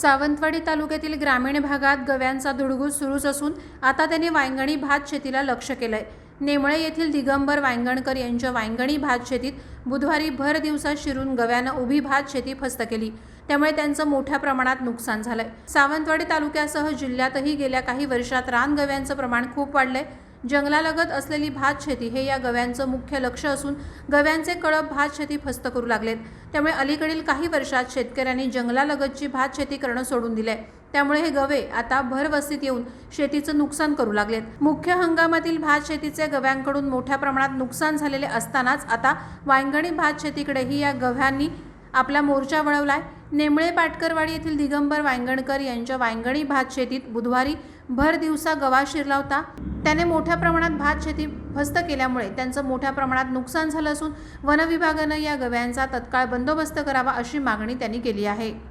सावंतवाडी तालुक्यातील ग्रामीण भागात गव्यांचा धुडगूस सुरूच असून आता त्यांनी वांगणी भात शेतीला लक्ष आहे नेमळे येथील दिगंबर वांगणकर यांच्या वांगणी भात शेतीत बुधवारी भर दिवसात शिरून गव्यानं उभी भात शेती फस्त केली. त्यामुळे त्यांचं मोठ्या प्रमाणात नुकसान झालंय. सावंतवाडी तालुक्यासह जिल्ह्यातही गेल्या काही वर्षात रानगव्यांचं प्रमाण खूप वाढलंय. जंगलालगत असलेली भात शेती हे या गव्यांचं मुख्य लक्ष असून गव्यांचे कळप भात शेती फस्त करू लागलेत. त्यामुळे अलीकडील काही वर्षात शेतकऱ्यांनी जंगलालगतची भात शेती करणं सोडून दिलंय. त्यामुळे हे गवे आता भरवस्तीत येऊन शेतीचं नुकसान करू लागलेत. मुख्य हंगामातील भात शेतीचे गव्यांकडून मोठ्या प्रमाणात नुकसान झालेले असतानाच आता वायंगणी भात शेतीकडेही या गव्यांनी आपला मोर्चा वळवलाय. नेमळे पाटकरवाडी येथील दिगंबर वायंगणकर यांच्या वांगणी भात शेतीत बुधवारी भर दिवसा गवा शिरला होता त्याने मोठ्या प्रमाणात भात शेती फस्त केल्यामुळे त्यांचं मोठ्या प्रमाणात नुकसान झालं असून वनविभागानं या गव्यांचा तत्काळ बंदोबस्त करावा अशी मागणी त्यांनी केली आहे.